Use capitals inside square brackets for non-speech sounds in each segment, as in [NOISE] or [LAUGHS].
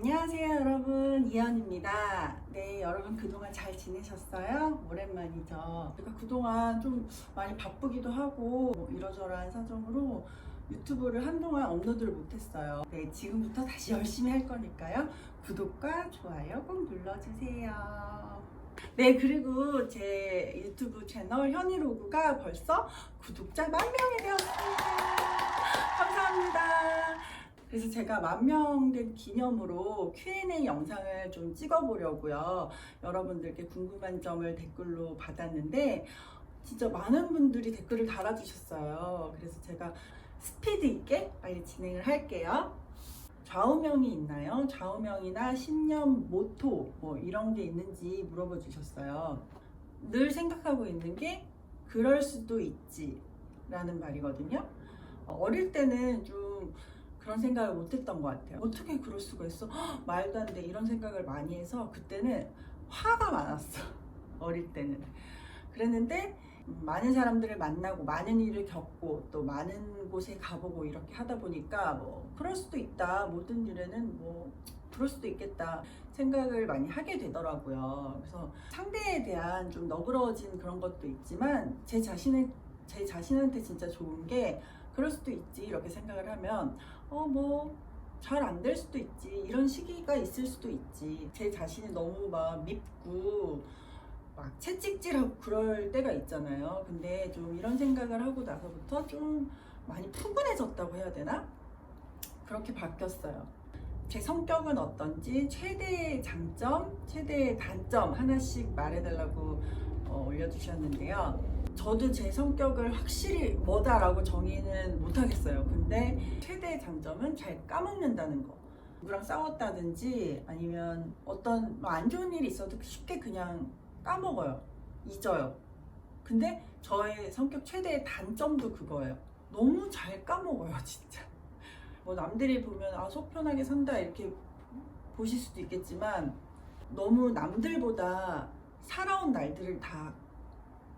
안녕하세요 여러분. 이현입니다. 네 여러분 그동안 잘 지내셨어요? 오랜만이죠. 제가 그동안 좀 많이 바쁘기도 하고 뭐 이러저러한 사정으로 유튜브를 한동안 업로드를 못했어요. 네 지금부터 다시 열심히 할 거니까요. 구독과 좋아요 꼭 눌러주세요. 네 그리고 제 유튜브 채널 현이로그가 벌써 구독자 만 명이 되었습니다. 감사합니다 그래서 제가 만명된 기념으로 Q&A 영상을 좀 찍어보려고요. 여러분들께 궁금한 점을 댓글로 받았는데 진짜 많은 분들이 댓글을 달아주셨어요. 그래서 제가 스피드 있게 빨리 진행을 할게요. 좌우명이 있나요? 좌우명이나 신념, 모토 뭐 이런 게 있는지 물어봐 주셨어요. 늘 생각하고 있는 게 그럴 수도 있지 라는 말이거든요. 어릴 때는 좀 그런 생각을 못 했던 것 같아요. 어떻게 그럴 수가 있어? 헉, 말도 안 돼. 이런 생각을 많이 해서 그때는 화가 많았어. [LAUGHS] 어릴 때는. 그랬는데 음, 많은 사람들을 만나고 많은 일을 겪고 또 많은 곳에 가보고 이렇게 하다 보니까 뭐 그럴 수도 있다. 모든 일에는 뭐 그럴 수도 있겠다 생각을 많이 하게 되더라고요. 그래서 상대에 대한 좀 너그러워진 그런 것도 있지만 제 자신의 제 자신한테 진짜 좋은 게 그럴 수도 있지 이렇게 생각을 하면 어 뭐 잘 안 될 수도 있지. 이런 시기가 있을 수도 있지. 제 자신이 너무 막 밉고 막 채찍질하고 그럴 때가 있잖아요. 근데 좀 이런 생각을 하고 나서부터 좀 많이 푸근해졌다고 해야 되나? 그렇게 바뀌었어요. 제 성격은 어떤지 최대의 장점 최대의 단점 하나씩 말해달라고 어, 올려주셨는데요 저도 제 성격을 확실히 뭐다라고 정의는 못하겠어요. 근데 최대의 장점은 잘 까먹는다는 거. 누구랑 싸웠다든지 아니면 어떤 뭐 안 좋은 일이 있어도 쉽게 그냥 까먹어요. 잊어요. 근데 저의 성격 최대의 단점도 그거예요. 너무 잘 까먹어요, [LAUGHS] 진짜. 뭐 남들이 보면 아, 속 편하게 산다 이렇게 보실 수도 있겠지만 너무 남들보다 살아온 날들을 다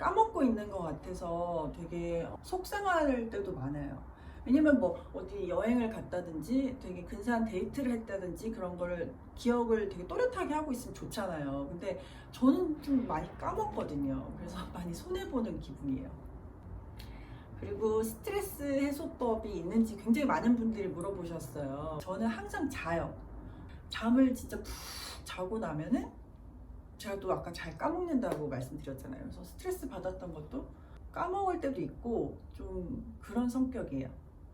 까먹고 있는 것 같아서 되게 속상할 때도 많아요. 왜냐면 뭐 어디 여행을 갔다든지 되게 근사한 데이트를 했다든지 그런 거를 기억을 되게 또렷하게 하고 있으면 좋잖아요. 근데 저는 좀 많이 까먹거든요. 그래서 [LAUGHS] 많이 손해보는 기분이에요. 그리고 스트레스 해소법이 있는지 굉장히 많은 분들이 물어보셨어요. 저는 항상 자요. 잠을 진짜 푹 자고 나면은 제가 또 아까 잘 까먹는다고 말씀드렸잖아요. 그래서 스트레스 받았던 것도 까먹을 때도 있고 좀 그런 성격이에요.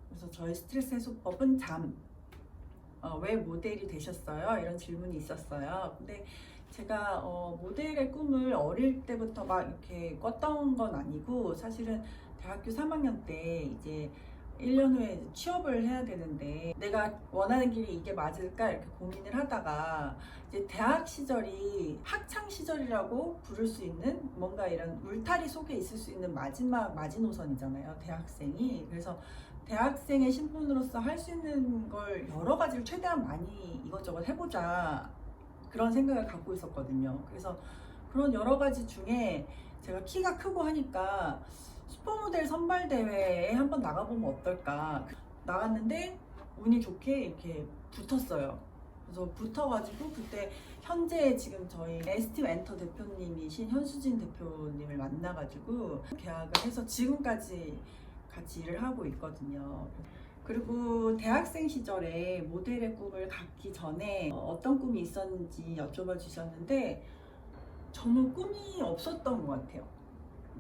그래서 저의 스트레스 해소법은 잠. 어, 왜 모델이 되셨어요? 이런 질문이 있었어요. 근데 제가 어, 모델의 꿈을 어릴 때부터 막 이렇게 꿨던 건 아니고 사실은 대학교 3학년 때 이제 1년 후에 취업을 해야 되는데 내가 원하는 길이 이게 맞을까 이렇게 고민을 하다가 이제 대학 시절이 학창 시절이라고 부를 수 있는 뭔가 이런 울타리 속에 있을 수 있는 마지막 마지노선이잖아요 대학생이. 그래서 대학생의 신분으로서 할 수 있는 걸 여러 가지를 최대한 많이 이것저것 해보자 그런 생각을 갖고 있었거든요. 그래서 그런 여러 가지 중에 제가 키가 크고 하니까 슈퍼모델 선발 대회에 한번 나가보면 어떨까 나갔는데 운이 좋게 이렇게 붙었어요. 그래서 붙어가지고 그때 현재 지금 저희 에스팀 엔터 대표님이신 현수진 대표님을 만나가지고 계약을 해서 지금까지 같이 일을 하고 있거든요. 그리고 대학생 시절에 모델의 꿈을 갖기 전에 어떤 꿈이 있었는지 여쭤봐 주셨는데 저는 꿈이 없었던 것 같아요.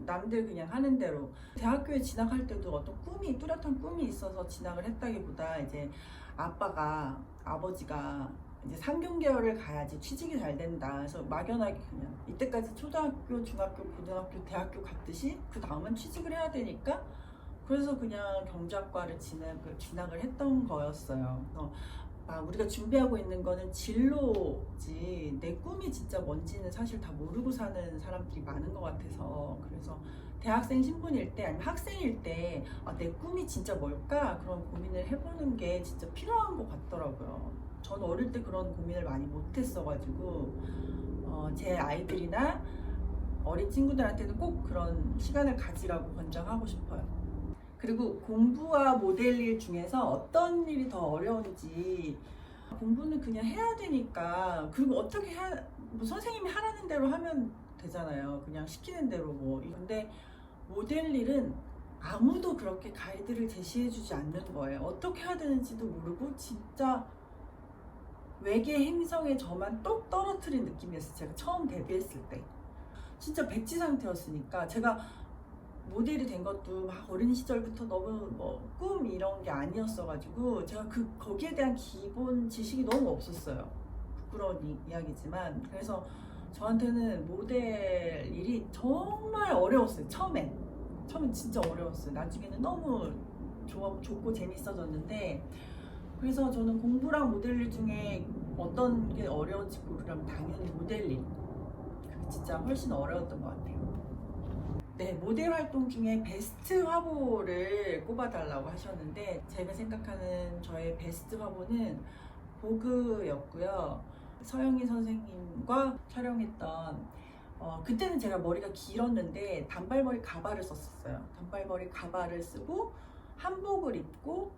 남들 그냥 하는 대로 대학교에 진학할 때도 어떤 꿈이 뚜렷한 꿈이 있어서 진학을 했다기보다 이제 아빠가 아버지가 이제 상경계열을 가야지 취직이 잘 된다. 그래서 막연하게 그냥 이때까지 초등학교, 중학교, 고등학교, 대학교 갔듯이 그 다음은 취직을 해야 되니까 그래서 그냥 경제학과를 진학을, 진학을 했던 거였어요. 그래서 아, 우리가 준비하고 있는 거는 진로지 내 꿈이 진짜 뭔지는 사실 다 모르고 사는 사람들이 많은 것 같아서 그래서 대학생 신분일 때 아니면 학생일 때 아, 내 꿈이 진짜 뭘까 그런 고민을 해보는 게 진짜 필요한 것 같더라고요. 저는 어릴 때 그런 고민을 많이 못했어가지고 어, 제 아이들이나 어린 친구들한테도 꼭 그런 시간을 가지라고 권장하고 싶어요. 그리고 공부와 모델 일 중에서 어떤 일이 더 어려운지 공부는 그냥 해야 되니까 그리고 어떻게 해야 뭐 선생님이 하라는 대로 하면 되잖아요. 그냥 시키는 대로 뭐 근데 모델 일은 아무도 그렇게 가이드를 제시해 주지 않는 거예요. 어떻게 해야 되는지도 모르고 진짜 외계 행성에 저만 똑 떨어뜨린 느낌이었어요. 제가 처음 데뷔했을 때. 진짜 백지 상태였으니까 제가 모델이 된 것도 막 어린 시절부터 너무 뭐 꿈 이런 게 아니었어가지고 제가 그 거기에 대한 기본 지식이 너무 없었어요. 부끄러운 이, 이야기지만 그래서 저한테는 모델 일이 정말 어려웠어요. 처음엔 처음엔 진짜 어려웠어요. 나중에는 너무 좋아, 좋고 재밌어졌는데 그래서 저는 공부랑 모델 일 중에 어떤 게 어려운지 고르라면 당연히 모델 일 진짜 훨씬 어려웠던 것 같아요. 네, 모델 활동 중에 베스트 화보를 꼽아달라고 하셨는데 제가 생각하는 저의 베스트 화보는 보그였고요. 서영희 선생님과 촬영했던 어, 그때는 제가 머리가 길었는데 단발머리 가발을 썼었어요. 단발머리 가발을 쓰고 한복을 입고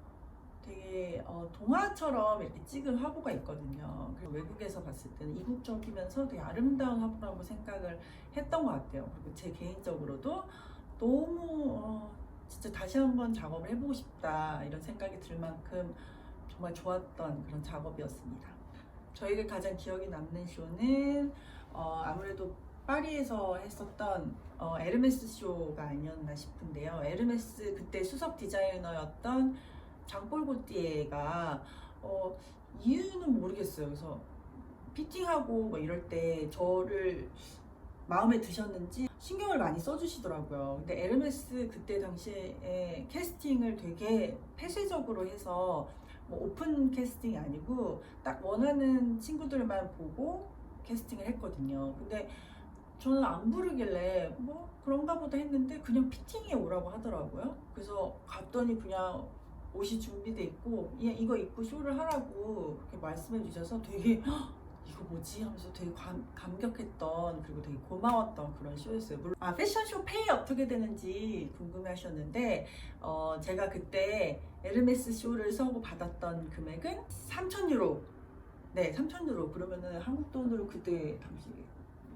되게 어, 동화처럼 이렇게 찍은 화보가 있거든요. 외국에서 봤을 때는 이국적이면서 되게 아름다운 화보라고 생각을 했던 것 같아요. 그리고 제 개인적으로도 너무 어, 진짜 다시 한번 작업을 해보고 싶다 이런 생각이 들 만큼 정말 좋았던 그런 작업이었습니다. 저에게 가장 기억에 남는 쇼는 어, 아무래도 파리에서 했었던 어, 에르메스 쇼가 아니었나 싶은데요. 에르메스 그때 수석 디자이너였던 장볼 고띠에가 어, 이유는 모르겠어요. 그래서 피팅하고 뭐 이럴 때 저를 마음에 드셨는지 신경을 많이 써주시더라고요. 근데 에르메스 그때 당시에 캐스팅을 되게 폐쇄적으로 해서 뭐 오픈 캐스팅이 아니고 딱 원하는 친구들만 보고 캐스팅을 했거든요. 근데 저는 안 부르길래 뭐 그런가 보다 했는데 그냥 피팅에 오라고 하더라고요. 그래서 갔더니 그냥 옷이 준비돼 있고 예, 이거 입고 쇼를 하라고 그렇게 말씀해 주셔서 되게 "헉, 이거 뭐지 하면서 되게 감, 감격했던 그리고 되게 고마웠던 그런 쇼였어요. 물론 아 패션쇼 페이 어떻게 되는지 궁금해하셨는데 어, 제가 그때 에르메스 쇼를 서고 받았던 금액은 3천 유로. 네, 3천 유로. 그러면은 한국 돈으로 그때 당시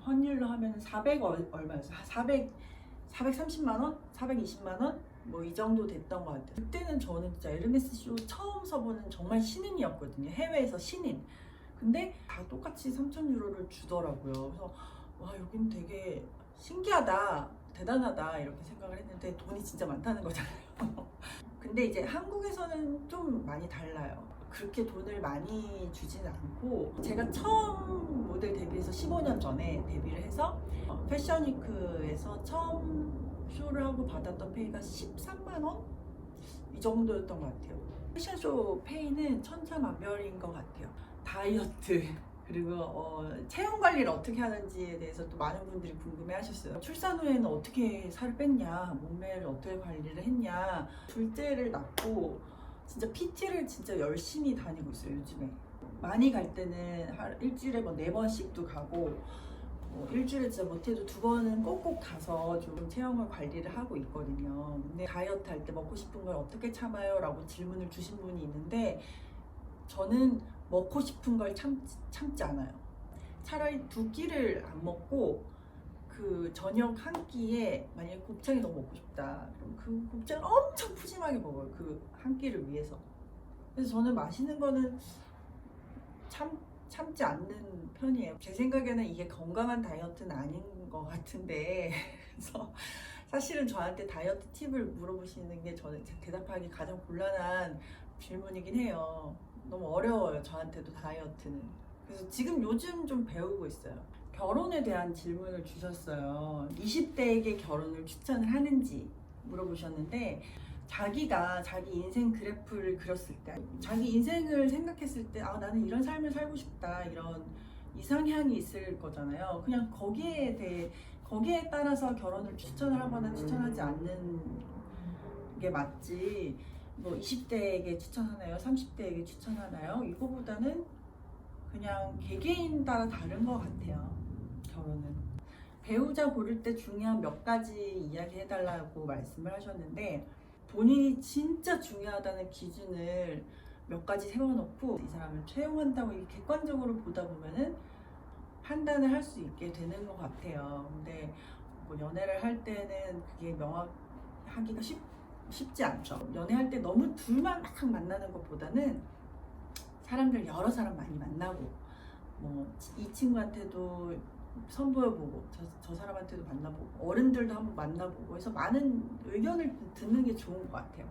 환율로 하면 400 얼- 얼마였어요? 400 430만 원? 420만 원? 뭐 이 정도 됐던 것 같아요. 그때는 저는 진짜 에르메스 쇼 처음 서보는 정말 신인이었거든요. 해외에서 신인. 근데 다 똑같이 3천 유로를 주더라고요. 그래서 와 여긴 되게 신기하다, 대단하다 이렇게 생각을 했는데 돈이 진짜 많다는 거잖아요. [LAUGHS] 근데 이제 한국에서는 좀 많이 달라요. 그렇게 돈을 많이 주지는 않고 제가 처음 모델 데뷔해서 15년 전에 데뷔를 해서 어, 패션위크에서 처음 쇼를 하고 받았던 페이가 13만 원? 이 정도였던 것 같아요. 패션쇼 페이는 천차만별인 것 같아요. 다이어트 [LAUGHS] 그리고 어, 체형 관리를 어떻게 하는지에 대해서 또 많은 분들이 궁금해 하셨어요. 출산 후에는 어떻게 살을 뺐냐, 몸매를 어떻게 관리를 했냐. 둘째를 낳고 진짜 PT를 진짜 열심히 다니고 있어요 요즘에. 많이 갈 때는 한 일주일에 뭐 네 번씩도 가고 뭐 일주일에 진짜 못해도 두 번은 꼭꼭 가서 좀 체형을 관리를 하고 있거든요. 근데 다이어트 할 때 먹고 싶은 걸 어떻게 참아요? 라고 질문을 주신 분이 있는데 저는 먹고 싶은 걸 참, 참지 않아요. 차라리 두 끼를 안 먹고 그 저녁 한 끼에 만약에 곱창이 너무 먹고 싶다. 그럼 그 곱창을 엄청 푸짐하게 먹어요. 그 한 끼를 위해서. 그래서 저는 맛있는 거는 참 참지 않는 편이에요. 제 생각에는 이게 건강한 다이어트는 아닌 것 같은데 [LAUGHS] 그래서 사실은 저한테 다이어트 팁을 물어보시는 게 저는 대답하기 가장 곤란한 질문이긴 해요. 너무 어려워요. 저한테도 다이어트는. 그래서 지금 요즘 좀 배우고 있어요. 결혼에 대한 질문을 주셨어요. 20대에게 결혼을 추천을 하는지 물어보셨는데 자기가 자기 인생 그래프를 그렸을 때 자기 인생을 생각했을 때 아 나는 이런 삶을 살고 싶다 이런 이상향이 있을 거잖아요. 그냥 거기에 대해 거기에 따라서 결혼을 추천을 하거나 추천하지 않는 게 맞지. 뭐 20대에게 추천하나요? 30대에게 추천하나요? 이거보다는 그냥 개개인 따라 다른 것 같아요. 결혼은. 배우자 고를 때 중요한 몇 가지 이야기 해달라고 말씀을 하셨는데 본인이 진짜 중요하다는 기준을 몇 가지 세워놓고 이 사람을 채용한다고 이렇게 객관적으로 보다 보면은 판단을 할 수 있게 되는 것 같아요. 근데 뭐 연애를 할 때는 그게 명확하기가 쉽, 쉽지 않죠. 연애할 때 너무 둘만 막 만나는 것보다는 사람들 여러 사람 많이 만나고 뭐 이 친구한테도 선보여보고 저, 저 사람한테도 만나보고 어른들도 한번 만나보고 해서 많은 의견을 듣는 게 좋은 것 같아요.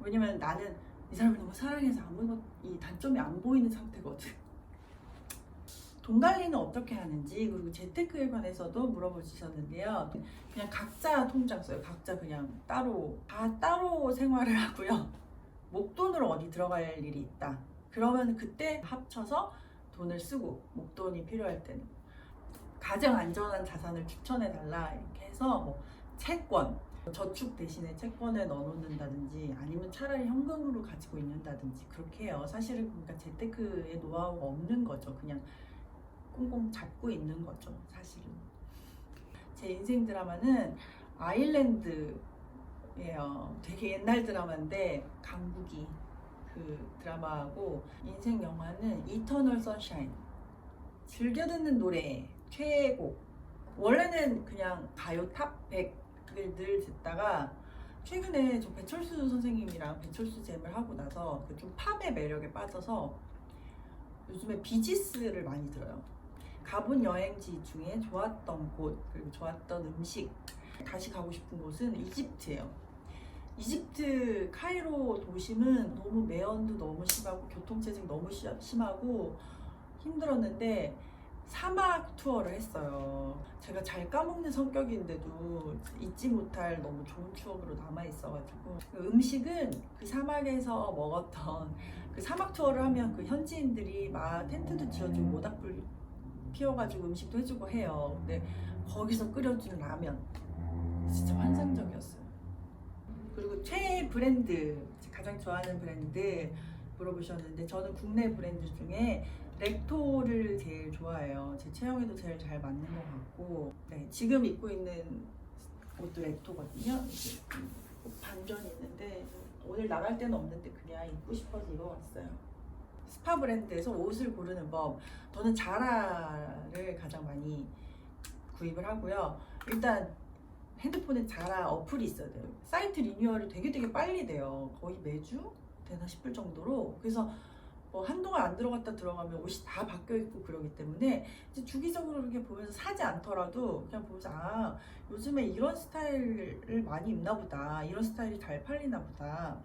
왜냐면 나는 이 사람을 너무 사랑해서 아무것 이 단점이 안 보이는 상태거든. 돈 관리는 어떻게 하는지 그리고 재테크에 관해서도 물어보셨는데요. 그냥 각자 통장 써요. 각자 그냥 따로 다 따로 생활을 [LAUGHS] 하고요. 목돈으로 어디 들어갈 일이 있다. 그러면 그때 합쳐서 돈을 쓰고 목돈이 필요할 때는 가장 안전한 자산을 추천해 달라 이렇게 해서 뭐 채권 저축 대신에 채권에 넣어놓는다든지 아니면 차라리 현금으로 가지고 있는다든지 그렇게 해요. 사실은 그러니까 재테크의 노하우가 없는 거죠. 그냥 꽁꽁 잡고 있는 거죠. 사실은 제 인생 드라마는 아일랜드예요. 되게 옛날 드라마인데 강국이 그 드라마하고 인생 영화는 이터널 선샤인 즐겨 듣는 노래 최애곡 원래는 그냥 가요 탑 100을 늘 듣다가 최근에 저 배철수 선생님이랑 배철수 잼을 하고 나서 그좀 팝의 매력에 빠져서 요즘에 비지스를 많이 들어요. 가본 여행지 중에 좋았던 곳 그리고 좋았던 음식 다시 가고 싶은 곳은 이집트예요. 이집트 카이로 도심은 너무 매연도 너무 심하고 교통체증 너무 시- 심하고 힘들었는데 사막 투어를 했어요. 제가 잘 까먹는 성격인데도 잊지 못할 너무 좋은 추억으로 남아 있어가지고 그 음식은 그 사막에서 먹었던 그 사막 투어를 하면 그 현지인들이 막 텐트도 지어주고 모닥불 피워가지고 음식도 해주고 해요. 근데 거기서 끓여준 라면 진짜 환상적이었어요. 그리고 최애 브랜드 가장 좋아하는 브랜드 물어보셨는데 저는 국내 브랜드 중에 렉토를 제일 좋아해요. 제 체형에도 제일 잘 맞는 것 같고 네, 지금 입고 있는 옷도 렉토거든요. 반전이 있는데 오늘 나갈 때는 없는데 그냥 입고 싶어서 입어봤어요. 스파 브랜드에서 옷을 고르는 법 저는 자라를 가장 많이 구입을 하고요. 일단 핸드폰에 자라 어플이 있어야 돼요. 사이트 리뉴얼이 되게 되게 빨리 돼요. 거의 매주 되나 싶을 정도로. 그래서 뭐 한동안 안 들어갔다 들어가면 옷이 다 바뀌어 있고 그러기 때문에 이제 주기적으로 이렇게 보면서 사지 않더라도 그냥 보면서 아 요즘에 이런 스타일을 많이 입나 보다. 이런 스타일이 잘 팔리나 보다.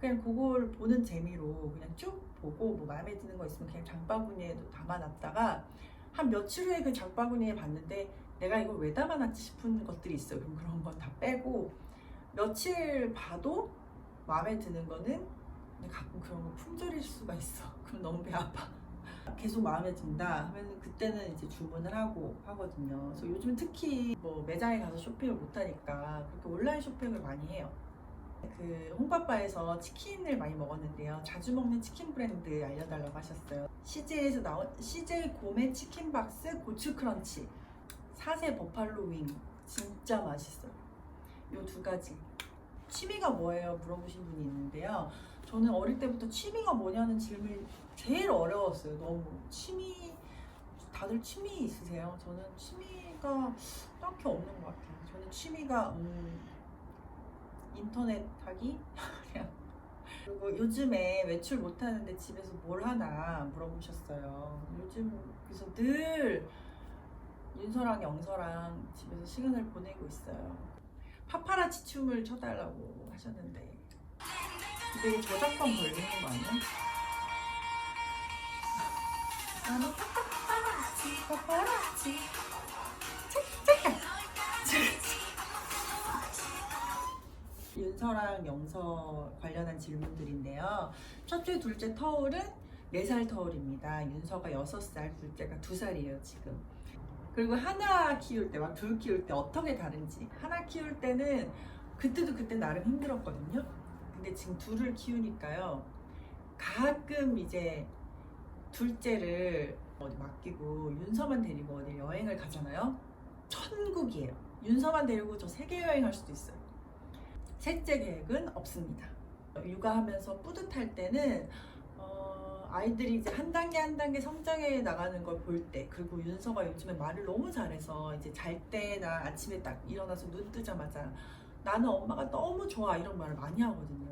그냥 그걸 보는 재미로 그냥 쭉 보고 뭐 마음에 드는 거 있으면 그냥 장바구니에도 담아놨다가 한 며칠 후에 그 장바구니에 봤는데 내가 이걸 왜 담아놨지 싶은 것들이 있어요. 그럼 그런 건 다 빼고 며칠 봐도 마음에 드는 거는 근데 가끔 그런 거 품절일 수가 있어. [LAUGHS] 그럼 너무 배 아파. 계속 마음에 든다 하면 그때는 이제 주문을 하고 하거든요. 그래서 요즘 특히 뭐 매장에 가서 쇼핑을 못 하니까 그렇게 온라인 쇼핑을 많이 해요. 그 홍빠빠에서 치킨을 많이 먹었는데요. 자주 먹는 치킨 브랜드 알려달라고 하셨어요. CJ에서 나온 CJ 고메 치킨 박스 고추 크런치, 사세 버팔로 윙 진짜 맛있어요. 요 두 가지. 취미가 뭐예요? 물어보신 분이 있는데요. 저는 어릴 때부터 취미가 뭐냐는 질문이 제일 어려웠어요. 너무 취미 다들 취미 있으세요? 저는 취미가 딱히 없는 것 같아요. 저는 취미가 음, 인터넷 하기 [LAUGHS] 그리고 요즘에 외출 못 하는데 집에서 뭘 하나 물어보셨어요. 요즘 그래서 늘 윤서랑 영서랑 집에서 시간을 보내고 있어요. 파파라치 춤을 춰달라고 하셨는데 근데 이게 저작권 걸리는 거 아니야? 나는 파파라치 파파라치 윤서랑 영서 관련한 질문들인데요. 첫째, 둘째 터울은 4살 터울입니다. 윤서가 6살, 둘째가 2살이에요, 지금. 그리고 하나 키울 때, 막 둘 키울 때 어떻게 다른지. 하나 키울 때는 그때도 그때 나름 힘들었거든요. 근데 지금 둘을 키우니까요. 가끔 이제 둘째를 어디 맡기고 윤서만 데리고 어디 여행을 가잖아요. 천국이에요. 윤서만 데리고 저 세계 여행할 수도 있어요. 셋째 계획은 없습니다. 육아하면서 뿌듯할 때는 아이들이 이제 한 단계 한 단계 성장해 나가는 걸 볼 때, 그리고 윤서가 요즘에 말을 너무 잘해서 이제 잘 때나 아침에 딱 일어나서 눈 뜨자마자 나는 엄마가 너무 좋아 이런 말을 많이 하거든요.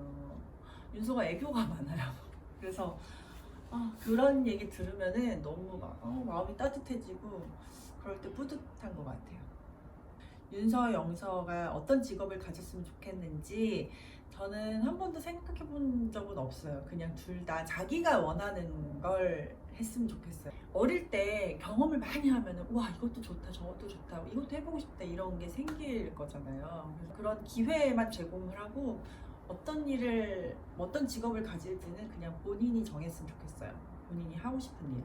윤서가 애교가 [LAUGHS] 많아요. 그래서 아, 그런 얘기 들으면은 너무 막 어, 마음이 따뜻해지고 그럴 때 뿌듯한 것 같아요. 윤서, 영서가 어떤 직업을 가졌으면 좋겠는지 저는 한 번도 생각해 본 적은 없어요. 그냥 둘 다 자기가 원하는 걸 했으면 좋겠어요. 어릴 때 경험을 많이 하면은 와 이것도 좋다 저것도 좋다 이것도 해보고 싶다 이런 게 생길 거잖아요. 그래서 그런 기회만 제공을 하고 어떤 일을 어떤 직업을 가질지는 그냥 본인이 정했으면 좋겠어요. 본인이 하고 싶은 일.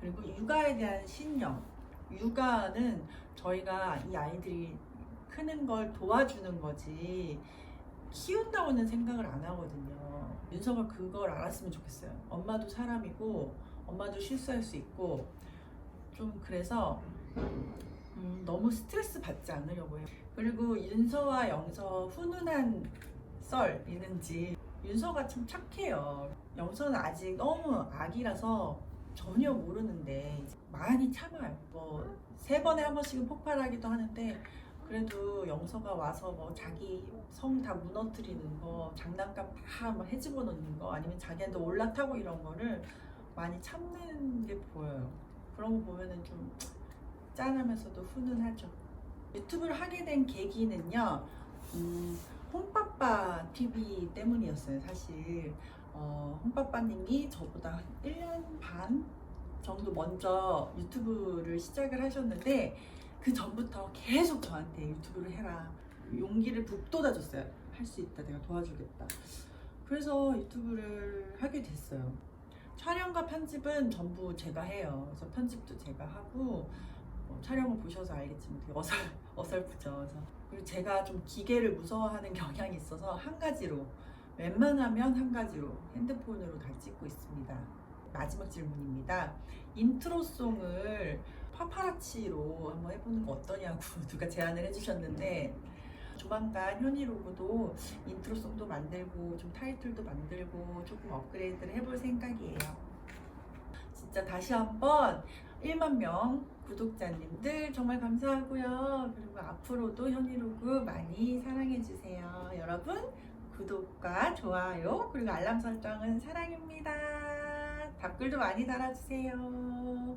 그리고 육아에 대한 신념. 육아는 저희가 이 아이들이 크는 걸 도와주는 거지 키운다고는 생각을 안 하거든요. 윤서가 그걸 알았으면 좋겠어요. 엄마도 사람이고 엄마도 실수할 수 있고 좀 그래서 음, 너무 스트레스 받지 않으려고 해요. 그리고 윤서와 영서 훈훈한 썰 있는지 윤서가 참 착해요. 영서는 아직 너무 아기라서 전혀 모르는데 많이 참아요. 뭐 세 번에 한 번씩은 폭발하기도 하는데 그래도 영서가 와서 뭐 자기 성 다 무너뜨리는 거 장난감 다 막 해집어 놓는 거 아니면 자기한테 올라타고 이런 거를 많이 참는 게 보여요. 그런 거 보면은 좀 짠하면서도 훈훈하죠. 유튜브를 하게 된 계기는요. 음, 홈빠빠 TV 때문이었어요, 사실. 어, 홈빠빠님이 저보다 한 1년 반 정도 먼저 유튜브를 시작을 하셨는데, 그 전부터 계속 저한테 유튜브를 해라. 용기를 북돋아줬어요. 할 수 있다. 내가 도와주겠다. 그래서 유튜브를 하게 됐어요. 촬영과 편집은 전부 제가 해요. 그래서 편집도 제가 하고, 뭐 촬영을 보셔서 알겠지만 되게 어설, [LAUGHS] 어설프죠. 그래서 그리고 제가 좀 기계를 무서워하는 경향이 있어서 한 가지로 웬만하면 한 가지로 핸드폰으로 다 찍고 있습니다. 마지막 질문입니다. 인트로송을 파파라치로 한번 해보는 거 어떠냐고 [LAUGHS] 누가 제안을 해주셨는데 조만간 현이로고도 인트로송도 만들고 좀 타이틀도 만들고 조금 업그레이드를 해볼 생각이에요. 진짜 다시 한번 1만 명 구독자님들 정말 감사하고요. 그리고 앞으로도 현이로그 많이 사랑해주세요. 여러분 구독과 좋아요 그리고 알람 설정은 사랑입니다. 댓글도 많이 달아주세요.